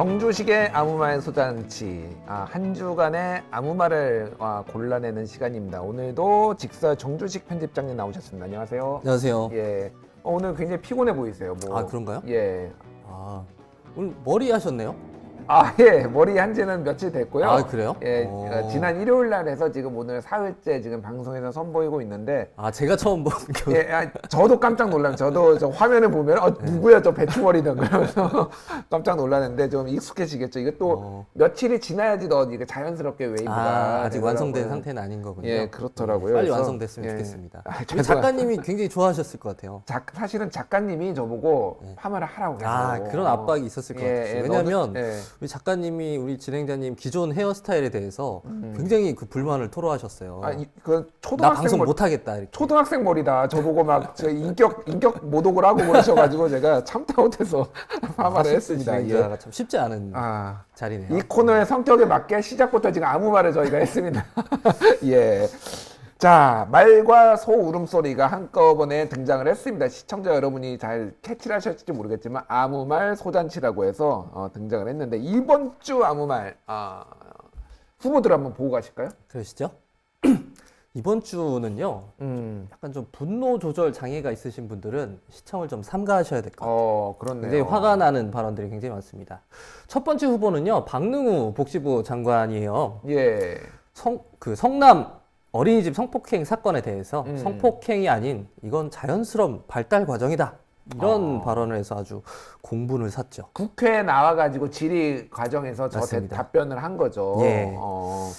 정주식의 아무 말 소잔치 아, 한 주간의 아무 말을 아, 골라내는 시간입니다. 오늘도 직설 정주식 편집장님 나오셨습니다. 안녕하세요. 안녕하세요. 예. 어, 오늘 굉장히 피곤해 보이세요. 뭐. 아, 그런가요? 예. 아, 오늘 머리 하셨네요? 아, 예. 머리 한 지는 며칠 됐고요. 아, 그래요? 예. 오. 어, 지난 일요일 날 해서 지금 오늘 사흘째 지금 방송에서 선보이고 있는데 아, 제가 처음 본 겨. 예, 아, 저도 깜짝 놀라요. 저도 저 화면을 보면 어, 네. 누구야 저 배추머리는 그러면서 깜짝 놀랐는데 좀 익숙해지겠죠. 이게 또 어. 며칠이 지나야지 더 이게 자연스럽게 웨이브가 아, 아직 되더라고요. 완성된 상태는 아닌 거군요. 예, 그렇더라고요. 빨리 그래서, 완성됐으면 예. 좋겠습니다. 아, 작가님이 굉장히 좋아하셨을 것 같아요. 작, 사실은 작가님이 저보고 파마를 하라고. 아, 그런 압박이 있었을 것 같아요. 왜냐면 예. 우리 작가님이 우리 진행자님 기존 헤어스타일에 대해서 굉장히 그 불만을 토로하셨어요. 음. 아, 이, 그나 초등학생 방송 머리, 못 하겠다 이렇게. 초등학생 머리다. 저보고 막 저 인격 인격 모독을 하고 그러셔가지고 제가 참다 못해서 파마를 했습니다. 예. 진행자가 참 쉽지 않은 아, 자리네요. 이 코너의 성격에 맞게 시작부터 지금 아무 말을 저희가 했습니다. 예. 자, 말과 소 울음소리가 한꺼번에 등장을 했습니다. 시청자 여러분이 잘 캐치를 하셨을지 모르겠지만 아무 말 소잔치라고 해서 어, 등장을 했는데 이번 주 아무 말 아, 후보들 한번 보고 가실까요? 그러시죠? 이번 주는요. 음. 약간 좀 분노 조절 장애가 있으신 분들은 시청을 좀 삼가하셔야 될 것 같아요. 어, 그렇네요. 굉장히 화가 나는 발언들이 굉장히 많습니다. 첫 번째 후보는요, 박능우 복지부 장관이에요. 예. 성, 그 성남 어린이집 성폭행 사건에 대해서 음. 성폭행이 아닌 이건 자연스러운 발달 과정이다. 이런 어. 발언을 해서 아주 공분을 샀죠. 국회에 나와가지고 질의 과정에서 저 대- 맞습니다. 답변을 한 거죠. 예. 어,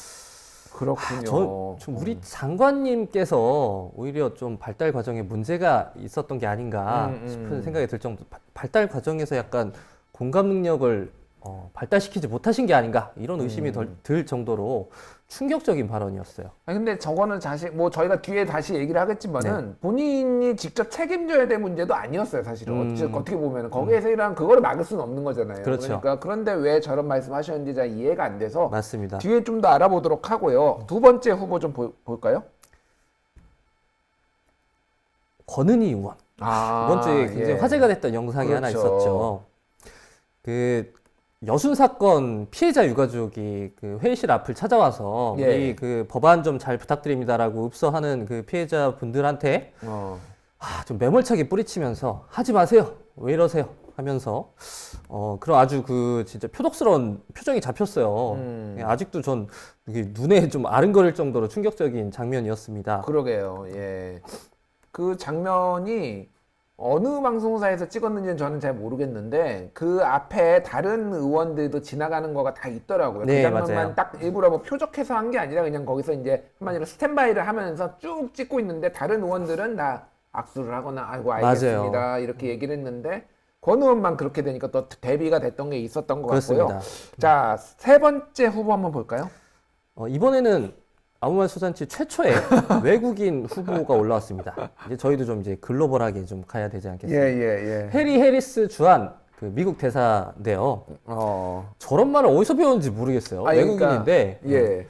그렇군요. 저, 좀 우리 장관님께서 오히려 좀 발달 과정에 문제가 있었던 게 아닌가 음, 음. 싶은 생각이 들 정도 바- 발달 과정에서 약간 공감 능력을 어, 발달시키지 못하신 게 아닌가 이런 의심이 음. 덜- 들 정도로 충격적인 발언이었어요. 아니, 근데 저거는 사실 뭐 저희가 뒤에 다시 얘기를 하겠지만은 네. 본인이 직접 책임져야 될 문제도 아니었어요 사실은 음. 어찌, 어떻게 보면 거기에서 일한 그거를 막을 수는 없는 거잖아요. 그렇죠. 그러니까 그런데 왜 저런 말씀하셨는지 잘 이해가 안 돼서 맞습니다. 뒤에 좀 더 알아보도록 하고요. 두 번째 후보 좀 보, 볼까요? 권은희 의원 아, 이번 주에 굉장히 예. 화제가 됐던 영상이 하나 그렇죠. 있었죠. 그 여순 사건 피해자 유가족이 그 회의실 앞을 찾아와서 예. 우리 그 법안 좀 잘 부탁드립니다라고 읍서하는 그 피해자 분들한테 어. 아, 좀 매몰차게 뿌리치면서 하지 마세요. 왜 이러세요? 하면서 어 그런 아주 그 진짜 표독스러운 표정이 잡혔어요. 음. 예, 아직도 전 이게 눈에 좀 아른거릴 정도로 충격적인 장면이었습니다. 그러게요. 예. 그 장면이 어느 방송사에서 찍었는지는 저는 잘 모르겠는데 그 앞에 다른 의원들도 지나가는 거가 다 있더라고요. 네, 그 장면만 맞아요. 딱 일부러 뭐 표적해서 한 게 아니라 그냥 거기서 이제 한마디로 스탠바이를 하면서 쭉 찍고 있는데 다른 의원들은 다 악수를 하거나 아이고 알겠습니다 이렇게 얘기를 했는데 권 의원만 그렇게 되니까 또 대비가 됐던 게 있었던 것 그렇습니다. 같고요. 자 세 번째 후보 한번 볼까요? 어, 이번에는 아무 말 소잔치 최초의 외국인 후보가 올라왔습니다. 이제 저희도 좀 이제 글로벌하게 좀 가야 되지 않겠습니까? 예 예 예. 해리 해리스 주한 그 미국 대사인데요. 어. 저런 말을 어디서 배웠는지 모르겠어요. 아, 그러니까, 외국인인데 예.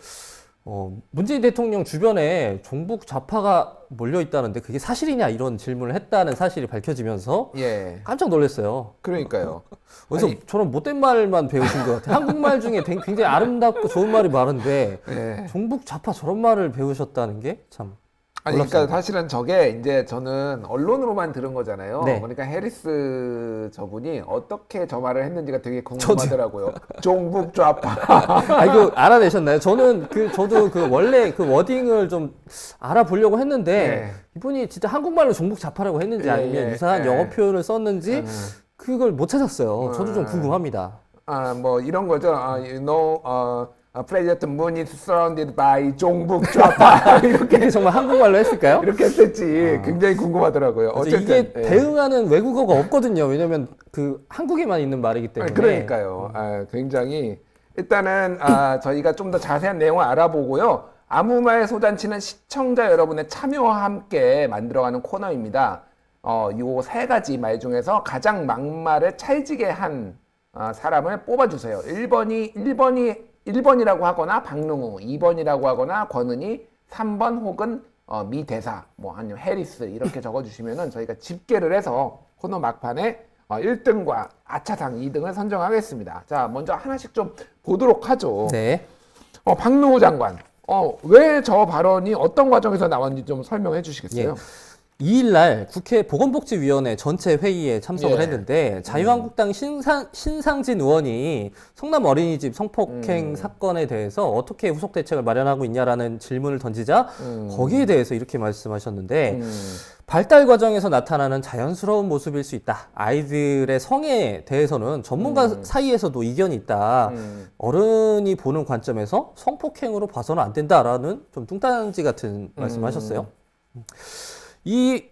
어, 문재인 대통령 주변에 종북 좌파가 몰려 있다는데 그게 사실이냐 이런 질문을 했다는 사실이 밝혀지면서 예. 깜짝 놀랐어요. 그러니까요. 어디서 아니. 저런 못된 말만 배우신 것 같아요. 한국말 중에 되- 굉장히 아름답고 좋은 말이 많은데 예. 종북 좌파 저런 말을 배우셨다는 게 참. 아니, 그러니까. 사실은 저게 이제 저는 언론으로만 들은 거잖아요. 네. 그러니까 해리스 저분이 어떻게 저 말을 했는지가 되게 궁금하더라고요. 종북 좌파. 아 이거 알아내셨나요? 저는 그 저도 그 원래 그 워딩을 좀 알아보려고 했는데 네. 이분이 진짜 한국말로 종북 좌파라고 했는지 예, 아니면 예, 유사한 예. 영어 표현을 썼는지 그걸 못 찾았어요. 저도 좀 음. 궁금합니다. 아, 뭐 이런 거죠. 아, you know, 어, President Moon is surrounded by 종북 좌파. 이렇게 정말 한국말로 했을까요? 이렇게 했을지 굉장히 궁금하더라고요. 어쨌든 이게 예. 대응하는 외국어가 없거든요. 왜냐면 그 한국에만 있는 말이기 때문에. 아니, 그러니까요. 아, 굉장히 일단은 아, 저희가 좀 더 자세한 내용을 알아보고요. 아무 말 소잔치는 시청자 여러분의 참여와 함께 만들어가는 코너입니다. 어, 요 세 가지 말 중에서 가장 막말을 찰지게 한 아, 사람을 뽑아주세요. 1번이 1번이 1번이라고 하거나 박능우, 2번이라고 하거나 권은희, 3번 혹은 어, 미 대사, 뭐 아니면 해리스 이렇게 적어주시면은 저희가 집계를 해서 코너 막판에 어, 1등과 아차상 2등을 선정하겠습니다. 자, 먼저 하나씩 좀 보도록 하죠. 네. 어, 박노후 장관. 어, 왜 저 발언이 어떤 과정에서 나왔는지 좀 설명해 주시겠어요? 예. 2일날 국회 보건복지위원회 전체 회의에 참석을 예. 했는데 자유한국당 신상, 신상진 의원이 성남 어린이집 성폭행 음. 사건에 대해서 어떻게 후속 대책을 마련하고 있냐라는 질문을 던지자 음. 거기에 대해서 이렇게 말씀하셨는데 음, 발달 과정에서 나타나는 자연스러운 모습일 수 있다. 아이들의 성에 대해서는 전문가 음. 사이에서도 이견이 있다. 음. 어른이 보는 관점에서 성폭행으로 봐서는 안 된다라는 좀 뚱딴지 같은 말씀하셨어요. 이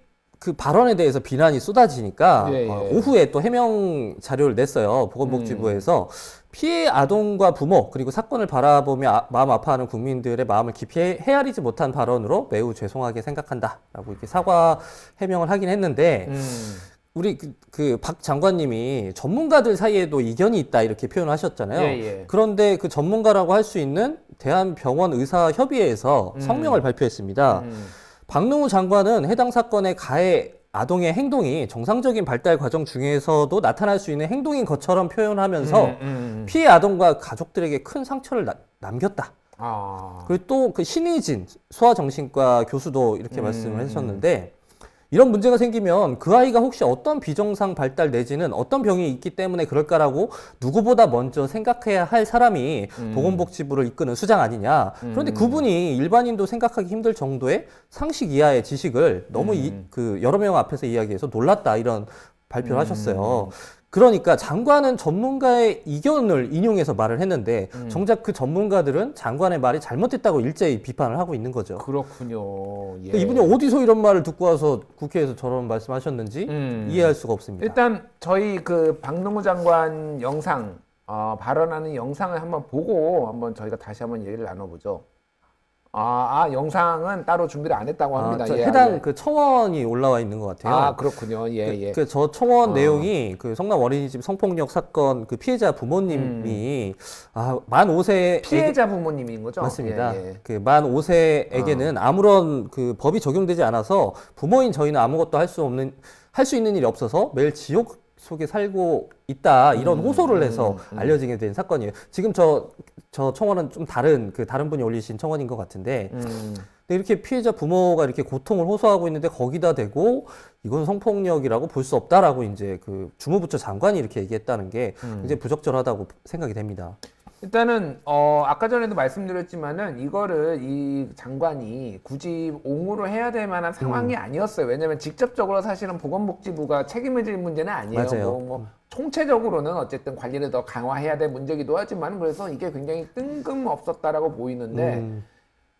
그 발언에 대해서 비난이 쏟아지니까 예, 예. 어, 오후에 또 해명 자료를 냈어요. 보건복지부에서 피해 아동과 부모 그리고 사건을 바라보며 아- 마음 아파하는 국민들의 마음을 깊이 헤- 헤아리지 못한 발언으로 매우 죄송하게 생각한다라고 이렇게 사과 해명을 하긴 했는데 음. 우리 그 박 장관님이 전문가들 사이에도 이견이 있다 이렇게 표현을 하셨잖아요. 예, 예. 그런데 그 전문가라고 할 수 있는 대한병원 의사협의회에서 음. 성명을 발표했습니다. 음. 박능우 장관은 해당 사건의 가해 아동의 행동이 정상적인 발달 과정 중에서도 나타날 수 있는 행동인 것처럼 표현하면서 음, 음. 피해 아동과 가족들에게 큰 상처를 나- 남겼다. 아. 그리고 또 그 신의진 소아정신과 교수도 이렇게 음, 말씀을 하셨는데 이런 문제가 생기면 그 아이가 혹시 어떤 비정상 발달 내지는 어떤 병이 있기 때문에 그럴까라고 누구보다 먼저 생각해야 할 사람이 음. 보건복지부를 이끄는 수장 아니냐. 그런데 음. 그분이 일반인도 생각하기 힘들 정도의 상식 이하의 지식을 너무 이- 음. 그 여러 명 앞에서 이야기해서 놀랐다 이런 발표를 음. 하셨어요. 그러니까 장관은 전문가의 이견을 인용해서 말을 했는데 음. 정작 그 전문가들은 장관의 말이 잘못됐다고 일제히 비판을 하고 있는 거죠. 그렇군요. 예. 그러니까 이분이 어디서 이런 말을 듣고 와서 국회에서 저런 말씀하셨는지 음. 이해할 수가 없습니다. 일단 저희 그 박능우 장관 영상 어, 발언하는 영상을 한번 보고 한번 저희가 다시 한번 얘기를 나눠보죠. 아, 아, 영상은 따로 준비를 안 했다고 아, 합니다. 저 예, 해당 예. 그 청원이 올라와 있는 것 같아요. 아 그렇군요. 예 예. 그 저 청원 어. 내용이 그 성남 어린이집 성폭력 사건 그 피해자 부모님이 아만 5세 피해자 부모님인 거죠? 맞습니다. 예, 예. 그만 5세에게는 아무런 그 법이 적용되지 않아서 부모인 저희는 아무것도 할 수 없는 할 수 있는 일이 없어서 매일 지옥 속에 살고 있다 이런 음, 호소를 해서 음, 음. 알려지게 된 사건이에요. 지금 저 저 청원은 좀 다른 그 다른 분이 올리신 청원인 것 같은데 음, 근데 이렇게 피해자 부모가 이렇게 고통을 호소하고 있는데 거기다 대고 이건 성폭력이라고 볼 수 없다라고 이제 그 주무부처 장관이 이렇게 얘기했다는 게 음. 이제 부적절하다고 생각이 됩니다. 일단은 어 아까 전에도 말씀드렸지만은 이거를 이 장관이 굳이 옹호로 해야 될 만한 상황이 음. 아니었어요. 왜냐면 직접적으로 사실은 보건복지부가 책임을 질 문제는 아니에요. 맞아요. 뭐, 뭐 총체적으로는 어쨌든 관리를 더 강화해야 될 문제기도 하지만 그래서 이게 굉장히 뜬금없었다라고 보이는데 음,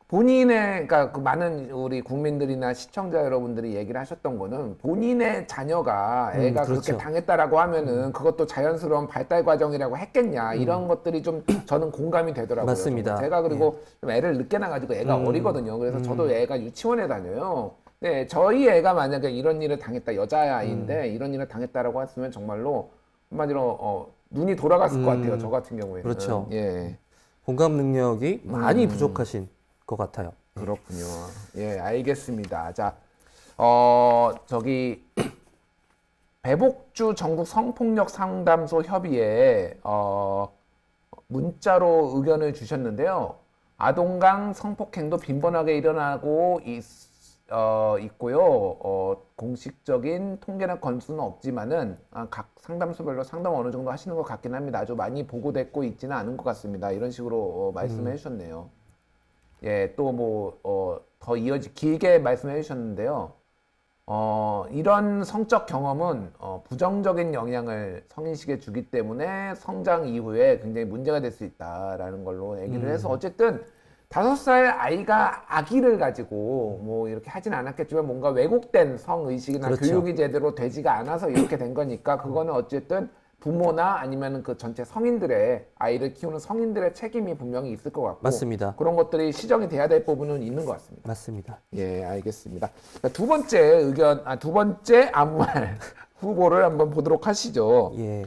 본인의 그러니까 그 많은 우리 국민들이나 시청자 여러분들이 얘기를 하셨던 거는 본인의 자녀가 음, 애가 그렇죠. 그렇게 당했다라고 하면은 그것도 자연스러운 발달 과정이라고 했겠냐 이런 것들이 좀 저는 공감이 되더라고요. 음. 맞습니다. 정말. 제가 그리고 좀 애를 늦게 나가지고 애가 음. 어리거든요. 그래서 저도 애가 유치원에 다녀요. 네, 저희 애가 만약에 이런 일을 당했다 여자아이인데 음. 이런 일을 당했다라고 했으면 정말로 한마디로 어, 눈이 돌아갔을 것 음. 같아요. 저 같은 경우에는. 그렇죠. 예. 공감 능력이 많이 음. 부족하신 것 같아요. 그렇군요. 예, 알겠습니다. 자, 어, 저기, 배복주 전국 성폭력 상담소 협의회, 어, 문자로 의견을 주셨는데요. 아동강 성폭행도 빈번하게 일어나고 있, 어, 있고요. 어, 공식적인 통계나 건수는 없지만은 아, 각 상담소별로 상담 어느 정도 하시는 것 같긴 합니다. 아주 많이 보고됐고 있지는 않은 것 같습니다. 이런 식으로 어, 말씀해 주셨네요. 예, 또 뭐, 어, 더 이어지, 길게 말씀해 주셨는데요. 어, 이런 성적 경험은 어, 부정적인 영향을 성인식에 주기 때문에 성장 이후에 굉장히 문제가 될 수 있다라는 걸로 얘기를 해서 어쨌든 다섯 살 아이가 아기를 가지고 뭐 이렇게 하진 않았겠지만 뭔가 왜곡된 성의식이나 그렇죠. 교육이 제대로 되지가 않아서 이렇게 된 거니까 그거는 어쨌든 부모나 아니면 그 전체 성인들의 아이를 키우는 성인들의 책임이 분명히 있을 것 같고 맞습니다. 그런 것들이 시정이 돼야 될 부분은 있는 것 같습니다. 맞습니다. 예, 알겠습니다. 자, 두 번째 의견, 아, 두 번째 아무 말 후보를 한번 보도록 하시죠. 예.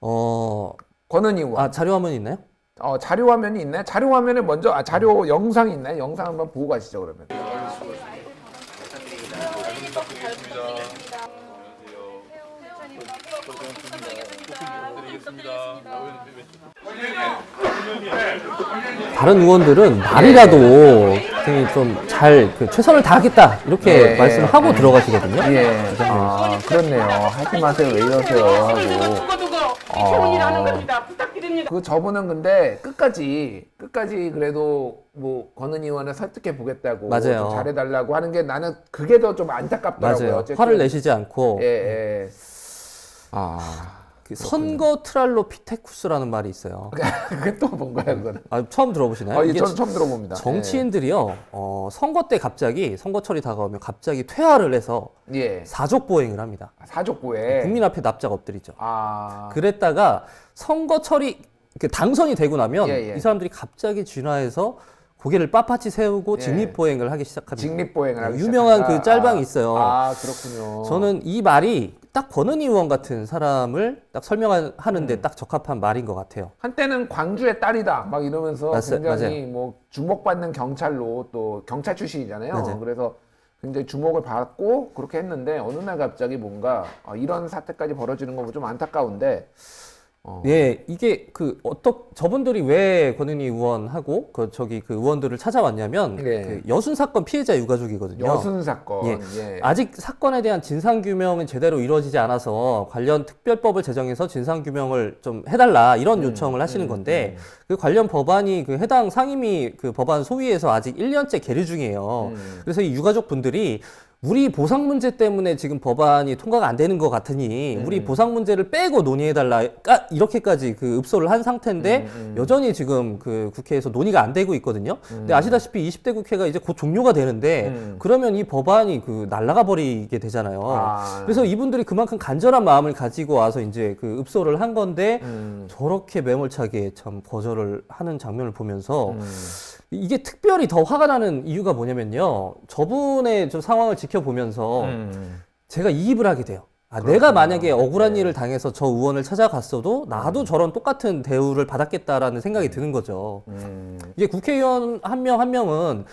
어, 권은희 의원. 아, 자료 화면 있나요? 어, 자료 화면이 있나요? 자료 화면에 먼저, 아, 자료 영상이 있나요? 영상 한번 보고 가시죠, 그러면. 다른 의원들은 말이라도 굉장히 좀잘 그 최선을 다하겠다 이렇게 예, 말씀을 예, 하고 예. 들어가시거든요. 예. 아, 그렇네요. 하지 마세요. 왜 이러세요? 하고. 이태원이라는 겁니다. 부탁드립니다. 그 저분은 근데 끝까지 끝까지 그래도 뭐 권은 의원을 설득해 보겠다고 맞아요. 좀 잘해달라고 하는 게 나는 그게 더 좀 안타깝더라고요. 맞아요. 어쨌든. 화를 내시지 않고 예, 예. 아, 그 선거 트랄로피테쿠스라는 말이 있어요. 그게 또 뭔가요, 그거는? 아, 처음 들어보시나요? 어, 예, 이게 저는 처음 들어봅니다. 정치인들이요, 어, 선거 때 갑자기 선거철이 다가오면 갑자기 퇴화를 해서 예, 예. 사족 보행을 합니다. 사족보에 국민 앞에 납작 엎드리죠. 아, 그랬다가 선거철이 그 당선이 되고 나면 예, 예. 이 사람들이 갑자기 진화해서 고개를 빳빳이 세우고 예. 직립보행을 하기 시작합니다. 직립보행을 하기 유명한 시작한다. 그 짤방이 있어요. 아, 그렇군요. 저는 이 말이 딱 권은희 의원 같은 사람을 딱 설명하는데 음. 딱 적합한 말인 것 같아요. 한때는 광주의 딸이다 막 이러면서 맞- 굉장히 뭐 주목받는 경찰로 또 경찰 출신이잖아요. 맞아요. 그래서 굉장히 주목을 받고 그렇게 했는데 어느 날 갑자기 뭔가 어, 이런 사태까지 벌어지는 거 보면 좀 안타까운데 어, 예, 이게 그 어떻 저분들이 왜 권은희 의원하고 그 저기 그 의원들을 찾아왔냐면 예. 그 여순 사건 피해자 유가족이거든요. 여순 사건 예. 예. 아직 사건에 대한 진상 규명은 제대로 이루어지지 않아서 관련 특별법을 제정해서 진상 규명을 좀 해달라 이런 요청을 하시는 건데 그 관련 법안이 그 해당 상임위 그 법안 소위에서 아직 1년째 계류 중이에요. 음. 그래서 이 유가족 분들이 우리 보상 문제 때문에 지금 법안이 통과가 안 되는 것 같으니 음. 우리 보상 문제를 빼고 논의해 달라 까- 이렇게까지 그 읍소를 한 상태인데 음, 여전히 지금 그 국회에서 논의가 안 되고 있거든요. 근데 아시다시피 20대 국회가 이제 곧 종료가 되는데 음. 그러면 이 법안이 그 날아가 버리게 되잖아요. 아. 그래서 이분들이 그만큼 간절한 마음을 가지고 와서 이제 그 읍소를 한 건데 음. 저렇게 매몰차게 참 거절을 하는 장면을 보면서 음. 이게 특별히 더 화가 나는 이유가 뭐냐면요. 저분의 좀 상황을 지켜보면서 음. 제가 이입을 하게 돼요. 아, 내가 만약에 억울한 일을 당해서 저 의원을 찾아갔어도 나도 저런 똑같은 대우를 받았겠다라는 생각이 드는 거죠. 음. 이게 국회의원 한 명 한 명은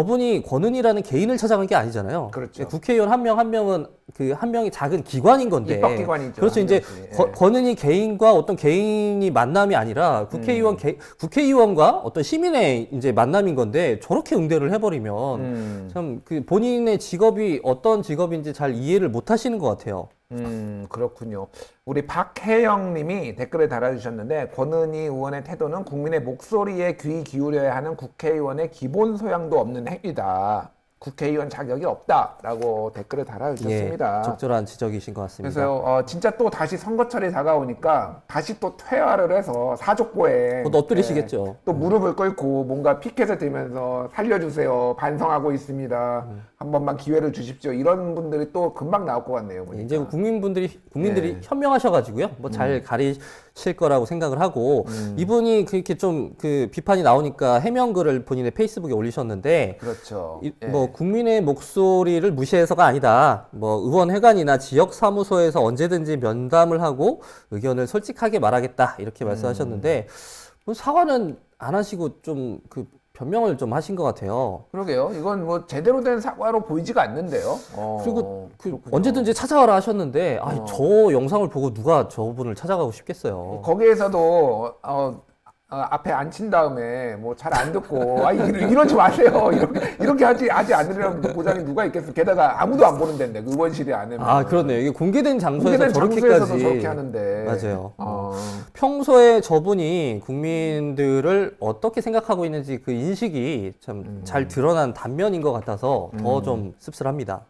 저분이 권은희라는 개인을 찾아간 게 아니잖아요. 그렇죠. 국회의원 한 명 한 명은 그 한 명이 작은 기관인 건데. 입법기관이죠, 그렇죠. 한 이제 명씩. 예. 거- 권은희 개인과 어떤 개인이 만남이 아니라 음. 국회의원 개, 국회의원과 어떤 시민의 이제 만남인 건데 저렇게 응대를 해버리면 음. 참그 본인의 직업이 어떤 직업인지 잘 이해를 못 하시는 것 같아요. 음, 그렇군요. 우리 박혜영 님이 댓글을 달아주셨는데, 권은희 의원의 태도는 국민의 목소리에 귀 기울여야 하는 국회의원의 기본 소양도 없는 행위다. 국회의원 자격이 없다라고 댓글을 달아주셨습니다. 예, 적절한 지적이신 것 같습니다. 그래서 어, 진짜 또 다시 선거철이 다가오니까 다시 또 퇴화를 해서 사족보에 곧 엎드리시겠죠. 예, 또 무릎을 꿇고 뭔가 피켓을 들면서 살려주세요 반성하고 있습니다 한 번만 기회를 주십시오 이런 분들이 또 금방 나올 것 같네요 보니까. 이제 국민분들이 국민들이 네. 현명하셔가지고요, 뭐 잘 가리실 거라고 생각을 하고 음. 이분이 그렇게 좀 그 비판이 나오니까 해명 글을 본인의 페이스북에 올리셨는데 그렇죠 이- 예. 뭐 국민의 목소리를 무시해서가 아니다. 뭐 의원회관이나 지역 사무소에서 언제든지 면담을 하고 의견을 솔직하게 말하겠다 이렇게 말씀하셨는데 뭐 사과는 안 하시고 좀그 변명을 좀 하신 것 같아요. 그러게요 이건 뭐 제대로 된 사과로 보이지가 않는데요 어, 그리고 그 그렇군요. 언제든지 찾아와라 하셨는데 아, 어. 저 영상을 보고 누가 저분을 찾아가고 싶겠어요. 거기에서도 어, 어, 앞에 앉힌 다음에 뭐 잘 안 듣고 아 이러, 이러 지 마세요. 이렇게 이렇게 하지 하지 않으려면 보장이 누가 있겠어? 게다가 아무도 안 보는 데인데 그 의원실이 안에 아 그렇네요. 이게 공개된 장소에서 공개된 저렇게까지. 저렇게 하는데. 맞아요. 어, 평소에 저분이 국민들을 어떻게 생각하고 있는지 그 인식이 참 음. 잘 드러난 단면인 것 같아서 더좀 씁쓸합니다.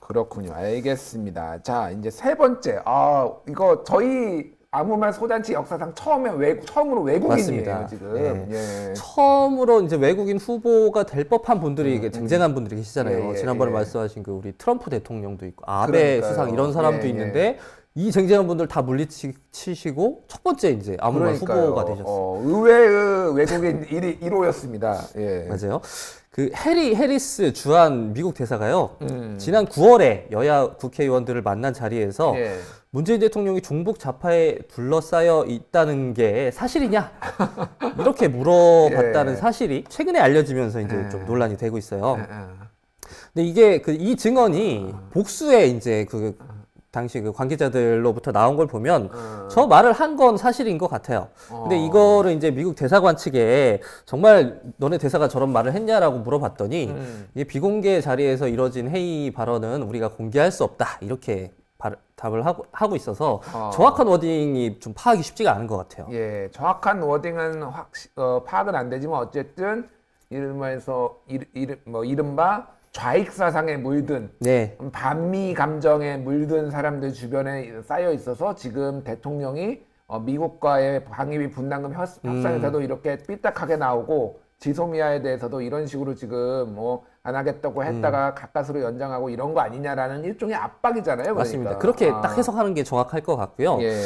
그렇군요. 알겠습니다. 자 이제 세 번째. 아 이거 저희 아무 말 소잔치 역사상 처음에 외 처음으로 외국인이에요 맞습니다. 지금 예. 처음으로 이제 외국인 후보가 될 법한 분들이 이게 쟁쟁한 분들이 계시잖아요. 음, 예, 예, 지난번에 예. 말씀하신 그 우리 트럼프 대통령도 있고 아베 그러니까요. 수상 이런 사람도 예, 예. 있는데 이 쟁쟁한 분들 다 물리치시고 첫 번째 이제 아무 말 그러니까요. 후보가 되셨어요. 어, 의외의 외국인 1위 1호였습니다 예. 맞아요. 그 해리 해리스 주한 미국 대사가요. 음. 지난 9월에 여야 국회의원들을 만난 자리에서 예. 문재인 대통령이 중북 좌파에 둘러싸여 있다는 게 사실이냐? 이렇게 물어봤다는 예. 사실이 최근에 알려지면서 이제 예. 좀 논란이 되고 있어요. 아, 근데 이게 그 이 증언이 복수의 이제 그 당시 그 관계자들로부터 나온 걸 보면 어. 저 말을 한 건 사실인 것 같아요. 근데 어. 이거를 이제 미국 대사관 측에 정말 너네 대사가 저런 말을 했냐라고 물어봤더니 음. 이 비공개 자리에서 이뤄진 회의 발언은 우리가 공개할 수 없다 이렇게 발- 답을 하고, 하고 있어서 어. 정확한 워딩이 좀 파악이 쉽지가 않은 것 같아요. 예, 정확한 워딩은 확 어, 파악은 안 되지만 어쨌든 이름에서 이, 이름 뭐 이른바 좌익 사상에 물든 네, 반미 감정에 물든 사람들 주변에 쌓여 있어서 지금 대통령이 어, 미국과의 방위비 분담금 협- 협상에서도 이렇게 삐딱하게 나오고 지소미아에 대해서도 이런 식으로 지금 뭐 안 하겠다고 했다가 가까스로 연장하고 이런 거 아니냐라는 일종의 압박이잖아요. 그러니까. 맞습니다. 그렇게 아, 딱 해석하는 게 정확할 것 같고요. 예.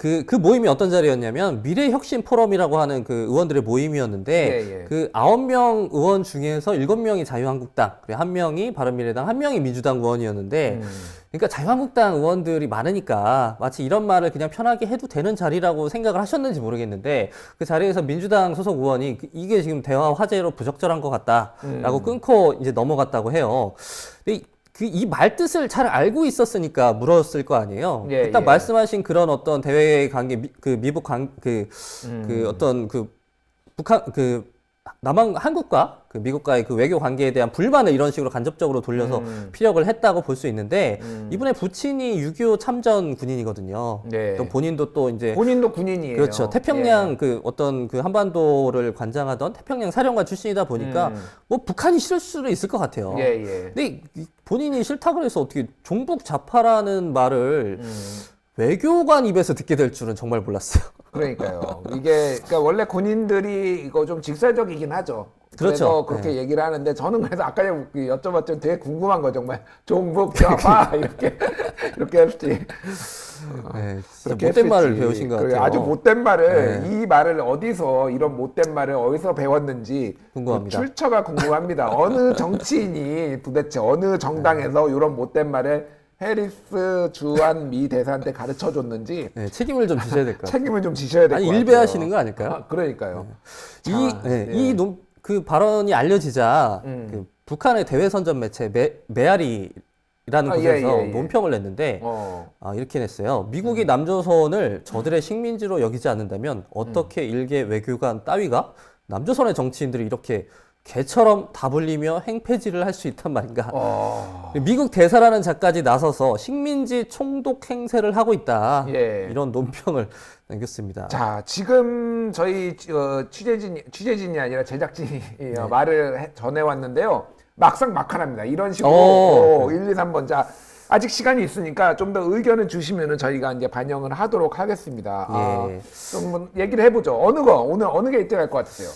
그, 그 모임이 어떤 자리였냐면 미래혁신 포럼이라고 하는 그 의원들의 모임이었는데 예, 예. 그 아홉 명 의원 중에서 일곱 명이 자유한국당, 그리고 한 명이 바른미래당, 한 명이 민주당 의원이었는데 음. 그러니까 자유한국당 의원들이 많으니까 마치 이런 말을 그냥 편하게 해도 되는 자리라고 생각을 하셨는지 모르겠는데 그 자리에서 민주당 소속 의원이 그- 이게 지금 대화 화제로 부적절한 것 같다라고 음. 끊고 이제 넘어갔다고 해요. 근데 그 이 말 뜻을 잘 알고 있었으니까 물었을 거 아니에요. 예, 일단 예. 말씀하신 그런 어떤 대외 관계 미, 그 미북 관그 음. 그 어떤 그 북한 그 남한 한국과 그 미국과의 그 외교 관계에 대한 불만을 이런 식으로 간접적으로 돌려서 음. 피력을 했다고 볼 수 있는데 음. 이분의 부친이 6.25 참전 군인이거든요. 네. 또 본인도 또 이제 본인도 군인이에요. 그렇죠. 태평양 예. 그 어떤 그 한반도를 관장하던 태평양 사령관 출신이다 보니까 음. 뭐 북한이 싫을 수도 있을 것 같아요. 예, 예. 근데 이- 본인이 싫다 그래서 어떻게 종북 좌파라는 말을 음. 외교관 입에서 듣게 될 줄은 정말 몰랐어요. 그러니까요. 이게 그러니까 원래 군인들이 이거 좀 직설적이긴 하죠. 그렇죠. 그래서 그렇게 네. 얘기를 하는데 저는 그래서 아까 그 여쭤봤더니 되게 궁금한 거 정말 종북 좌파 이렇게 이렇게 했지. 네, 그렇게 못된 말을 했을지. 배우신 것 같아요. 아주 못된 말을 네. 이 말을 어디서 이런 못된 말을 어디서 배웠는지 궁금합니다. 그 출처가 궁금합니다. 어느 정치인이 도대체 어느 정당에서 이런 못된 말을 해리스 주한 미 대사한테 가르쳐 줬는지 네, 책임을 좀 지셔야 될 것 같아요. 책임을 좀 지셔야 될것 아니 같아요. 일배하시는 거 아닐까요? 아, 그러니까요. 이, 자, 네, 예. 이 논, 그 발언이 알려지자 음. 그 북한의 대외 선전 매체 메, 메아리라는 아, 예, 곳에서 예, 예. 논평을 냈는데 어. 아, 이렇게 냈어요. 미국이 남조선을 저들의 식민지로 여기지 않는다면 어떻게 일개 외교관 따위가 남조선의 정치인들이 이렇게 개처럼 다불리며 행패질을 할 수 있단 말인가. 어. 미국 대사라는 자까지 나서서 식민지 총독 행세를 하고 있다. 예. 이런 논평을 남겼습니다. 자, 지금 저희 어, 취재진 취재진이 아니라 제작진이 네. 어, 말을 해- 전해왔는데요. 막상 막하랍니다. 이런 식으로 오. 어, 1, 2, 3번 자 아직 시간이 있으니까 좀 더 의견을 주시면은 저희가 이제 반영을 하도록 하겠습니다. 아, 예. 좀 한번 얘기를 해보죠. 어느 거 오늘 어느 게 1등 할 것 같으세요?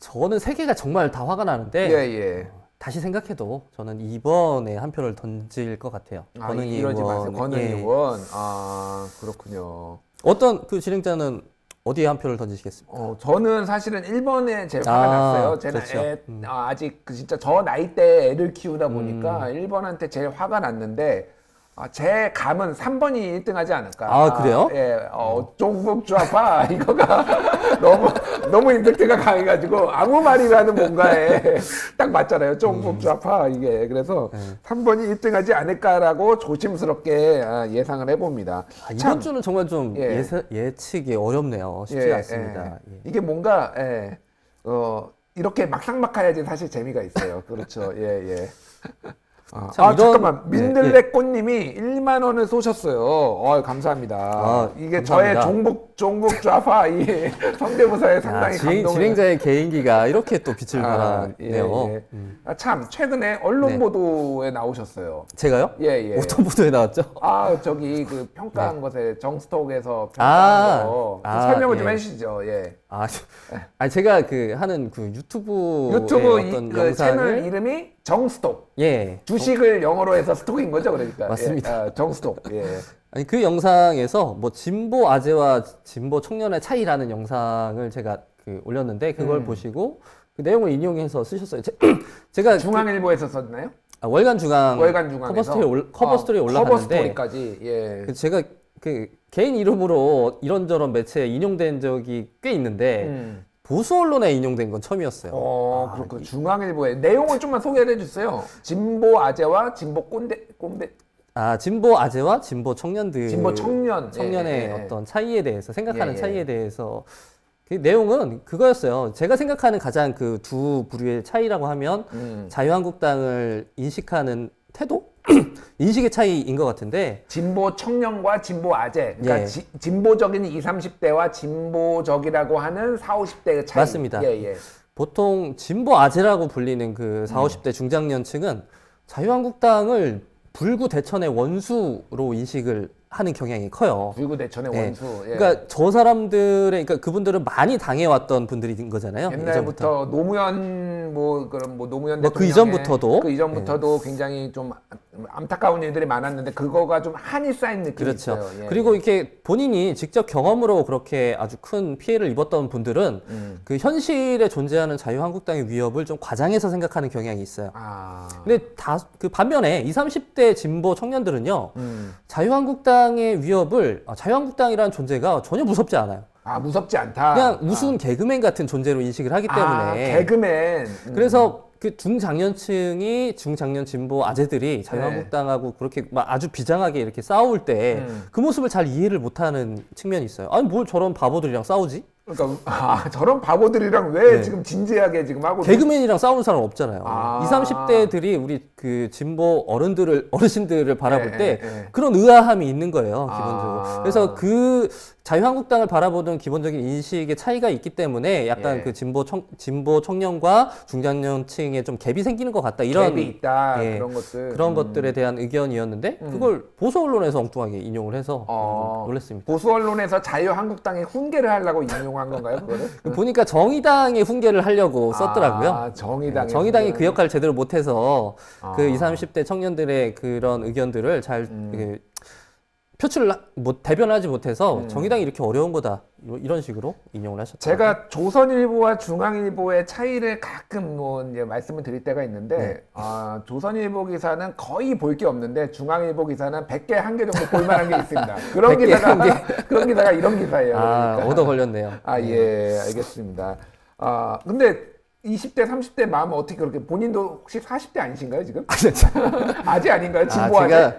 저는 세 개가 정말 다 화가 나는데 예, 예. 다시 생각해도 저는 이번에 한 표를 던질 것 같아요. 아, 권은희 이러지 마세요. 의원. 권은희 예. 의원. 아, 그렇군요. 어떤 그 진행자는 어디에 한 표를 던지시겠습니까? 어, 저는 사실은 1번에 제일 화가 아, 났어요. 제가 그렇죠. 애, 아, 아직 그 진짜 저 나이 때 애를 키우다 보니까 음. 1번한테 제일 화가 났는데 아, 제 감은 3번이 1등하지 않을까. 아, 그래요? 예, 어, 종북 좌파 이거가 너무 너무 임팩트가 강해가지고 아무 말이라는 뭔가에 딱 맞잖아요. 종북 좌파 이게 그래서 네. 3번이 1등하지 않을까라고 조심스럽게 아, 예상을 해봅니다. 아, 이번 참, 주는 정말 좀 예. 예사, 예측이 어렵네요. 쉽지가 않습니다. 예. 예. 이게 뭔가 예, 어, 이렇게 막상 막하야지 사실 재미가 있어요. 그렇죠. 예 예. 아, 참 아, 이런- 잠깐만 네, 민들레꽃님이 1만 원을 쏘셨어요. 어, 감사합니다. 아, 이게 감사합니다. 저의 종북 종북 좌파 이 성대모사에 야, 상당히 진행, 감동을 진행자의 개인기가 이렇게 또 빛을 아, 발하네요. 예, 예. 음. 아, 참 최근에 언론 네. 보도에 나오셨어요. 제가요? 예 예. 어떤 보도에 나왔죠? 아 저기 그 평가한 것에 정스톡에서 평가한 아, 거 아, 설명을 좀 예. 해주시죠. 예. 아, 아니 제가 그 하는 그 유튜브 유튜브 이, 어떤 그 영상을 채널 이름이 정스톡. 예 주식을 영어로 해서 스톡인 거죠, 그러니까. 맞습니다. 예, 아, 정스톡. 예. 아니 그 영상에서 뭐 진보 아재와 진보 청년의 차이라는 영상을 제가 그 올렸는데 그걸 음. 보시고 그 내용을 인용해서 쓰셨어요. 제, 가 중앙일보에서 썼나요? 월간 중앙 월간 중앙에서 커버 스토리 올, 커버 아, 스토리에 커버 올라갔는데 스토리까지. 예. 그 제가 그 개인 이름으로 이런저런 매체에 인용된 적이 꽤 있는데 음. 보수 언론에 인용된 건 처음이었어요. 어, 그렇군. 중앙일보의 내용을 좀만 소개를 해주세요. 진보 아재와 진보 꼰대 꼰대. 아 진보 아재와 진보 청년들 진보 청년. 청년의 예, 예, 예. 어떤 차이에 대해서 생각하는 예, 예. 차이에 대해서 그 내용은 그거였어요. 제가 생각하는 가장 그 두 부류의 차이라고 하면 음. 자유한국당을 인식하는 태도, 인식의 차이인 것 같은데 진보 청년과 진보 아재. 그러니까 예. 지- 진보적인 20, 30대와 진보적이라고 하는 40, 50대의 차이. 맞습니다. 예, 예. 보통 진보 아재라고 불리는 그 4, 음. 50대 중장년층은 자유한국당을 불구 대천의 원수로 인식을 하는 경향이 커요. 불구 대천의 예. 원수. 예. 그러니까 저 사람들의 그러니까 그분들은 많이 당해왔던 분들인 거잖아요. 이전부터. 옛날부터 노무현 뭐 그런 뭐 노무현 뭐그 대통령의 이전부터도? 그 이전부터도 굉장히 좀 안타까운 일들이 많았는데 그거가 좀 한이 쌓인 느낌이 그렇죠. 있어요. 예. 그리고 이렇게 본인이 직접 경험으로 그렇게 아주 큰 피해를 입었던 분들은 음. 그 현실에 존재하는 자유한국당의 위협을 좀 과장해서 생각하는 경향이 있어요. 아. 근데 다 그 반면에 20, 30대 진보 청년들은요. 음. 자유한국당의 위협을 아, 자유한국당이라는 존재가 전혀 무섭지 않아요. 아 무섭지 않다. 그냥 우스운 개그맨 같은 존재로 인식을 하기 때문에 아, 개그맨. 음. 그래서 그 중장년층이 중장년 진보 아재들이 자유한국당하고 그렇게 막 아주 비장하게 이렇게 싸울 때그 음. 모습을 잘 이해를 못하는 측면이 있어요. 아니 뭘 저런 바보들이랑 싸우지? 그러니까 아, 저런 바보들이랑 왜 네. 지금 진지하게 지금 하고 개그맨이랑 싸우는 사람 없잖아요. 아. 20, 30대들이 우리 그 진보 어른들을 어르신들을 바라볼 예, 때 예, 예. 그런 의아함이 있는 거예요, 기본적으로. 아. 그래서 그 자유한국당을 바라보는 기본적인 인식의 차이가 있기 때문에 약간 예. 그 진보 청 진보 청년과 중장년층에 좀 갭이 생기는 것 같다. 이런 갭이 있다 예, 그런 것들. 그런 음. 것들에 대한 의견이었는데 그걸 보수 언론에서 엉뚱하게 인용을 해서 어. 좀 놀랐습니다. 보수 언론에서 자유한국당의 훈계를 하려고 인용한 건가요, 그거를? 그 보니까 정의당의 훈계를 하려고 썼더라고요. 아, 정의당. 네, 정의당이 그 역할을 제대로 못해서 아. 그 20, 30대 청년들의 그런 의견들을 잘 음. 그, 표출을 하- 못 대변하지 못해서 정의당이 이렇게 어려운 거다 이런- 이런 식으로 인용을 하셨죠. 제가 조선일보와 중앙일보의 차이를 가끔 뭐 이제 말씀을 드릴 때가 있는데 네. 아, 조선일보 기사는 거의 볼 게 없는데 중앙일보 기사는 100개 한 개 정도 볼 만한 게 있습니다. 그런 100개 기사가. 그런 기사가 이런 기사예요. 아 그러니까. 얻어 걸렸네요. 아, 예, 알겠습니다. 아, 근데 20대, 30대 마음은 어떻게 그렇게 본인도 혹시 40대 아니신가요, 지금? 아직 아닌가요? 아, 진보 아직? 제가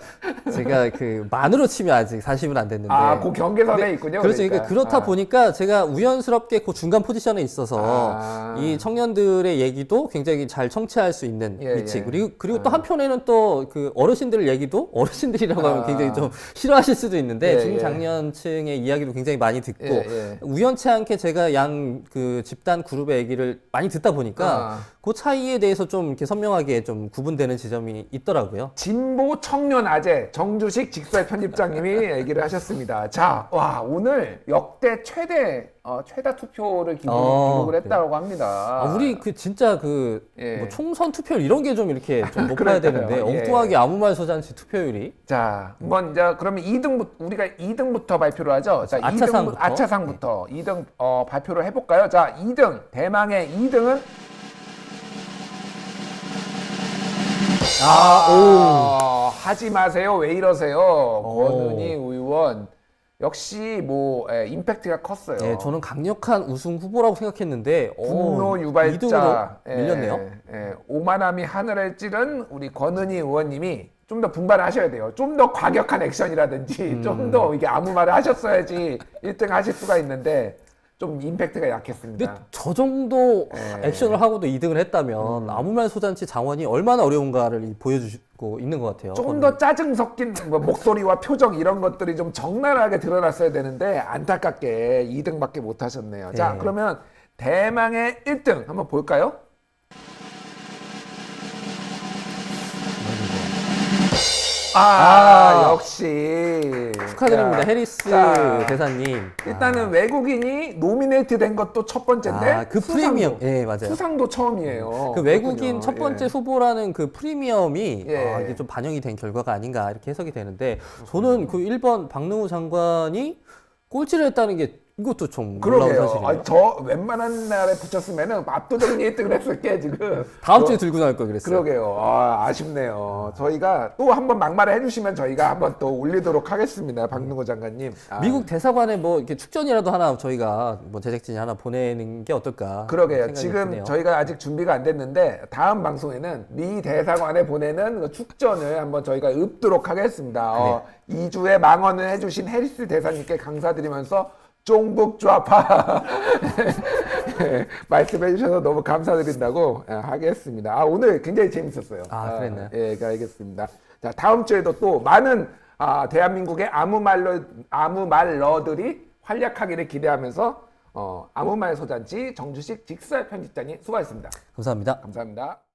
제가 그 만으로 치면 아직 40은 안 됐는데. 아, 그 경계선에 있군요. 그렇죠. 그러니까 그렇다 아. 보니까 제가 우연스럽게 그 중간 포지션에 있어서 아. 이 청년들의 얘기도 굉장히 잘 청취할 수 있는 예, 위치. 예. 그리고 그리고 또 한편에는 또 그 어르신들 얘기도 어르신들이라고 하면 아. 굉장히 좀 싫어하실 수도 있는데 예, 예. 중장년층의 이야기도 굉장히 많이 듣고 예, 예. 우연치 않게 제가 양 그 집단 그룹의 얘기를 많이 듣다 보니까 아. 그 차이에 대해서 좀 이렇게 선명하게 좀 구분되는 지점이 있더라고요. 진보 청년 아재 정주식 직설 편집장님이 얘기를 하셨습니다. 자, 와 오늘 역대 최대 어, 최다 투표를 기록, 어, 을 했다고 합니다. 아, 우리 그 진짜 그 예. 뭐 총선 투표율 이런 게 좀 이렇게 좀 높아야 그러니까요. 되는데 예. 엉뚱하게 아무 말 소잔치 투표율이 자, 한번 이제 그러면 2등 우리가 2등부터 발표를 하죠. 자, 아차상부터. 2등 아차상부터 2등 어, 발표를 해볼까요? 자, 2등 대망의 2등은 아, 오. 하지 마세요. 왜 이러세요? 권은희 의원 역시 뭐 예, 임팩트가 컸어요. 예, 저는 강력한 우승 후보라고 생각했는데 분노 오, 유발자 2등으로 예, 밀렸네요. 예, 오만함이 하늘을 찌른 우리 권은희 의원님이 좀 더 분발하셔야 돼요. 좀 더 과격한 액션이라든지 음. 좀더 이게 아무 말을 하셨어야지 1등 하실 수가 있는데 좀 임팩트가 근데 약했습니다. 저 정도 예. 액션을 하고도 2등을 했다면 아무 말 소잔치 장원이 얼마나 어려운가를 이- 보여주고 있는 것 같아요. 좀더 짜증 섞인 뭐 목소리와 표정 이런 것들이 좀 적나라하게 드러났어야 되는데 안타깝게 2등밖에 못 하셨네요. 자, 네. 그러면 대망의 1등 한번 볼까요? 아, 아. 역시 축하드립니다, 자, 해리스 자, 대사님. 일단은 외국인이 노미네이트 된 것도 첫 번째인데 아, 그 수상도, 프리미엄, 예 맞아요. 수상도 처음이에요. 그 외국인 그렇군요. 첫 번째 예. 후보라는 그 프리미엄이 예. 아, 이게 좀 반영이 된 결과가 아닌가 이렇게 해석이 되는데 저는 그 1번 박능우 장관이 꼴찌를 했다는 게 이것도 좀 놀라운 그러게요. 사실이에요. 아, 저 웬만한 날에 붙였으면은 압도적인 1등을 했을 게 지금. 다음 주에 들고 나올 걸 그랬어요. 그러게요. 아, 아쉽네요. 저희가 또 한번 막말을 해주시면 저희가 한번 또 올리도록 하겠습니다. 박능호 장관님. 아, 미국 대사관에 뭐 이렇게 축전이라도 하나 저희가 뭐 제작진이 하나 보내는 게 어떨까? 그러게요. 생각이 지금 드네요. 저희가 아직 준비가 안 됐는데 다음 방송에는 미 대사관에 보내는 그 축전을 한번 저희가 읊도록 하겠습니다. 어, 2주의 망언을 해주신 해리스 대사님께 감사드리면서 종북 좌파 예, 말씀해 주셔서 너무 감사드린다고 예, 하겠습니다. 아, 오늘 굉장히 재밌었어요. 아, 그랬나요? 예, 그 알겠습니다. 자, 다음 주에도 또 많은 아, 대한민국의 아무 말러 아무 말러들이 활약하기를 기대하면서 어, 아무 말 소잔치 정주식 직설 편집장님 수고하셨습니다. 감사합니다. 감사합니다.